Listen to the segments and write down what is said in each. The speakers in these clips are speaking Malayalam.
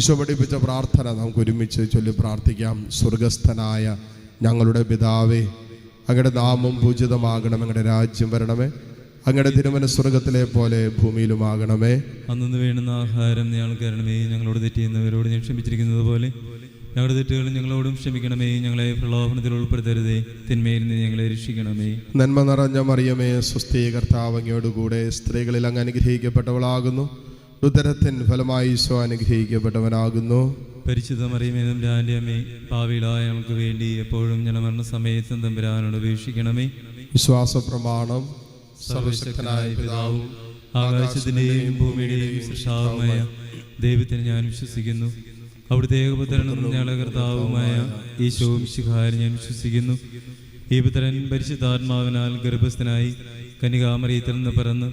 ഈശോ പഠിപ്പിച്ച പ്രാർത്ഥന നമുക്ക് ഒരുമിച്ച് ചൊല്ലി പ്രാർത്ഥിക്കാം. സ്വർഗസ്ഥനായ ഞങ്ങളുടെ പിതാവേ അങ്ങയുടെ നാമം പൂജിതമാകണം അങ്ങയുടെ രാജ്യം വരണമേ അങ്ങയുടെ തിരുമന സ്വർഗത്തിലെ പോലെ ഭൂമിയിലുമാകണമേ. അന്നു വേണ്ടുന്ന ആഹാരം ഞങ്ങൾക്ക് തരണമേ ഞങ്ങളോട് തെറ്റിയുന്നവരോട് ഞാൻ ക്ഷമിച്ചിരിക്കുന്നത് പോലെ. ഞങ്ങളുടെ തെറ്റുകൾ ഞങ്ങളോടും ക്ഷമിക്കണമേ ഞങ്ങളെ പ്രലോഭനത്തിൽ ഉൾപ്പെടുത്തരുതേ തിന്മയിൽ നിന്ന് ഞങ്ങളെ രക്ഷിക്കണമേ. നന്മ നിറഞ്ഞ മറിയമേ സ്വസ്ഥീകർത്താവങ്ങയോടുകൂടെ അങ്ങയോടുകൂടെ സ്ത്രീകളിൽ അങ്ങ് അനുഗ്രഹിക്കപ്പെട്ടവളാകുന്നു. ഉദരത്തിൻ ഫലമായി ഈശോ അനുഗ്രഹിക്കപ്പെട്ടവനാകുന്നു. പരിശുദ്ധ മറിയമേനും രാന്റെ അമ്മേ ഭാവിയിലായ ഞങ്ങൾക്ക് വേണ്ടി എപ്പോഴും ഞങ്ങളുടെ മരണസമയത്തും തമ്പുരാനോട് ഉപേക്ഷിക്കണമേ വിശ്വാസ പ്രമാണം സർവശക്തനായ പിതാവും ആകാശത്തിന്റെയും ഭൂമിയുടെയും സൃഷ്ടാവുമായ ദൈവത്തിന് ഞാൻ വിശ്വസിക്കുന്നു. അവിടുത്തെ ഏകപുത്രനും ഞങ്ങളുടെ കർത്താവുമായ ഈശോവും ശിഖാരൻ ഞാൻ വിശ്വസിക്കുന്നു. ഈ പുത്രൻ പരിശുദ്ധാത്മാവിനാൽ ഗർഭസ്ഥനായി കനികാമറിയത്തിൽ നിന്ന് പിറന്ന്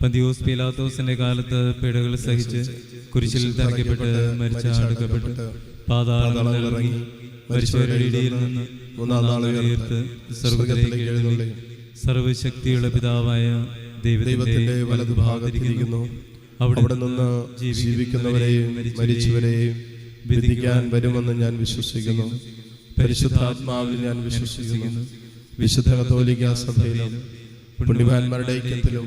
പന്തിയോസ് പീലാത്തോസിന്റെ കാലത്ത് പിഴകൾ സഹിച്ച് കുരിശിൽ തറയ്ക്കപ്പെട്ട് മരിച്ച അടുക്കപ്പെട്ട് ഇറങ്ങി മരിച്ചവരുടെ ഇടയിൽ നിന്ന് മൂന്നാം നാൾ ഉയർത്ത് സ്വർഗത്തിലേക്ക് എഴുന്നള്ളി. സർവശക്തിയുള്ള പിതാവായ ദൈവത്തിന്റെ വലതുഭാഗത്തിരിക്കുന്നു അവിടെ നിന്ന് ജീവിക്കുന്നവരെയും മരിച്ചവരെയും വിധിക്കാൻ വരുമെന്ന് ഞാൻ വിശ്വസിക്കുന്നു. പരിശുദ്ധാത്മാവിൽ ഞാൻ വിശ്വസിക്കുന്നു. വിശുദ്ധ കത്തോലിക്ക സഭയിലും പുണ്യവാന്മാരുടെ ഐക്യത്തിലും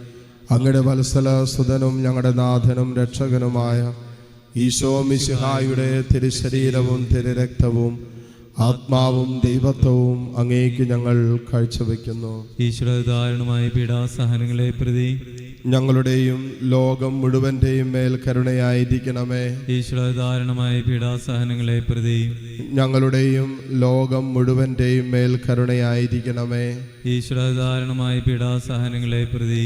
അങ്ങയുടെ വത്സല സുതനും ഞങ്ങളുടെ നാഥനും രക്ഷകനുമായ ഈശോ മിശിഹായുടെ തിരുശരീരവും തിരുരക്തവും ആത്മാവും ദൈവത്വവും അങ്ങേക്ക് ഞങ്ങൾ കാഴ്ചവെക്കുന്നു. ഈശ്വര ദാരുണമായ പീഡാസഹനങ്ങളെ പ്രതി ഞങ്ങളുടെയും ലോകം മുഴുവന്റെയും മേൽ കരുണയായിരിക്കണമേ. ഈശ്വര ദാരുണമായ പീഡാസഹനങ്ങളെ പ്രതി ഞങ്ങളുടെയും ലോകം മുഴുവന്റെയും മേൽ കരുണയായിരിക്കണമേ. ഈശ്വര ദാരുണമായ പീഡാസഹനങ്ങളെ പ്രതി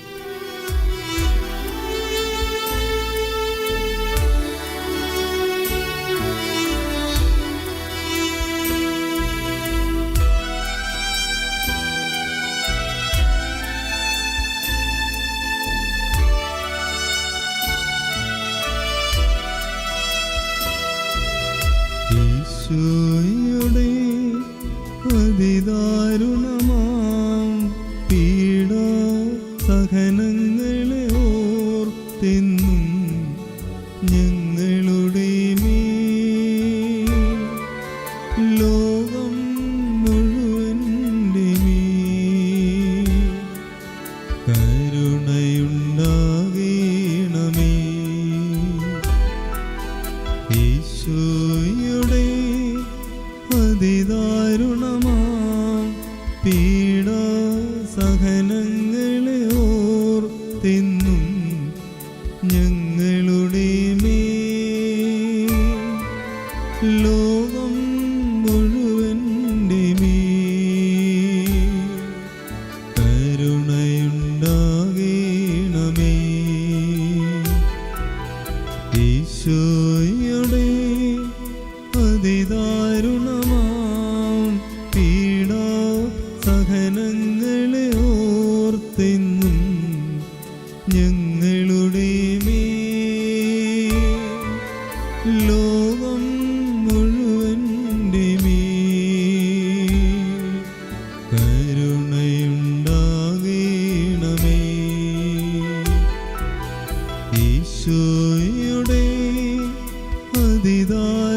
ഞങ്ങളുടെ ലോകം മുഴുവന്റെ മേൽ കരുണയുണ്ടാകണമേ. ഈശോയുടെ അതിദാരുണമാം പീഡ സഹനങ്ങളെ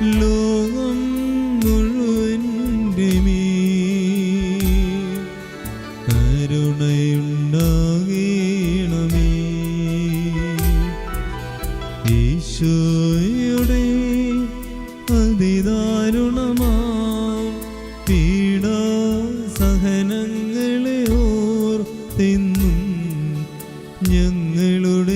ലോകം മുഴുവന്റെ മേൽ കരുണയുണ്ടാകണമേ. ഈശോയുടെ അതിദാരുണമാം സഹനങ്ങളെ ഓർത്തെന്നും ഞങ്ങളുടെ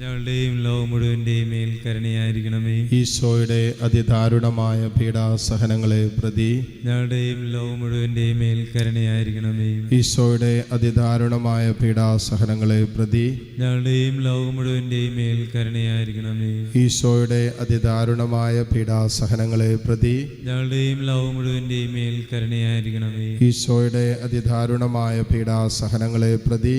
ഞങ്ങളുടെയും ലോകം മുഴുവന്റെയും മേൽ കരുണയായിരിക്കണമേ. ഈശോയുടെ അതിദാരുണമായ പീഡാസഹനങ്ങളെ പ്രതി ഞങ്ങളുടെയും ലോകം മുഴുവന്റെയും മേൽ കരുണയായിരിക്കണമേ. ഈശോയുടെ അതിദാരുണമായ പീഡാസഹനങ്ങളെ പ്രതി ഞങ്ങളുടെയും ലോകം മുഴുവന്റെയും മേൽ കരുണയായിരിക്കണമേ. ഈശോയുടെ അതിദാരുണമായ പീഡാസഹനങ്ങളെ പ്രതി ഞങ്ങളുടെയും ലോകം മുഴുവന്റെയും മേൽ കരുണയായിരിക്കണമേ. ഈശോയുടെ അതിദാരുണമായ പീഡാസഹനങ്ങളെ പ്രതി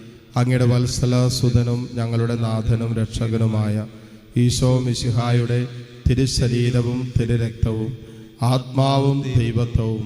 അങ്ങയുടെ വത്സല സുധനും ഞങ്ങളുടെ നാഥനും രക്ഷകനുമായ ഈശോ മിശിഹായുടെ തിരുശരീരവും തിരുരക്തവും ആത്മാവും ദൈവത്വവും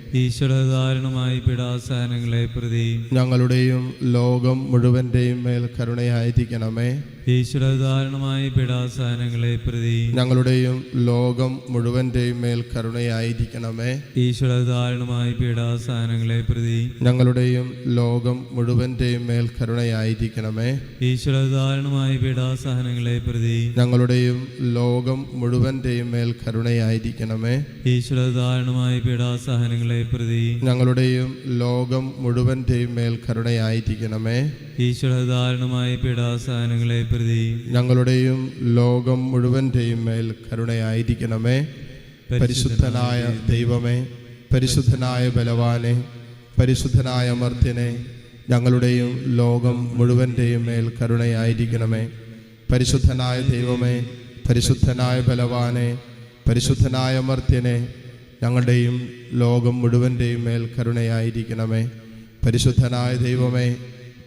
ഈശ്വരധാരണമായ പിടാസാനങ്ങളെ പ്രതി. ഞങ്ങളുടെയും ലോകം മുഴുവന്റെയും മേൽ കരുണയായിരിക്കണമേ. ഈശ്വരധാരണമായ പിടാസാനങ്ങളെ പ്രതി ഞങ്ങളുടെയും ലോകം മുഴുവന്റെയും മേൽ കരുണയായിരിക്കണമേ. ഈശ്വരധാരണമായ പീഡാസഹനങ്ങളെ പ്രതി ഞങ്ങളുടെയും ലോകം മുഴുവന്റെയും മേൽ കരുണയായിരിക്കണമേ. ഈശ്വരധാരണമായ പീഡാസഹനങ്ങളെ പ്രതി ഞങ്ങളുടെയും ലോകം മുഴുവന്റെയും മേൽ കരുണയായിരിക്കണമേ. ഈശ്വരധാരണമായ പീഡാസഹനങ്ങളെ പ്രതി ഞങ്ങളുടെയും ലോകം മുഴുവന്റെയും മേൽ കരുണയായിരിക്കണമേ. ഈശ്വരധാരണമായ പീഡാസഹനങ്ങളെ പ്രതി ഞങ്ങളുടെയും ലോകം മുഴുവന്റെയും മേൽ കരുണയായിരിക്കണമേ. പരിശുദ്ധനായ ദൈവമേ പരിശുദ്ധനായ ബലവാനെ പരിശുദ്ധനായ അമർത്യനെ ഞങ്ങളുടെയും ലോകം മുഴുവന്റെയും മേൽ കരുണയായിരിക്കണമേ. പരിശുദ്ധനായ ദൈവമേ പരിശുദ്ധനായ ബലവാനെ പരിശുദ്ധനായ മർത്യനെ ഞങ്ങളുടെയും ലോകം മുഴുവന്റെയും മേൽ കരുണയായിരിക്കണമേ. പരിശുദ്ധനായ ദൈവമേ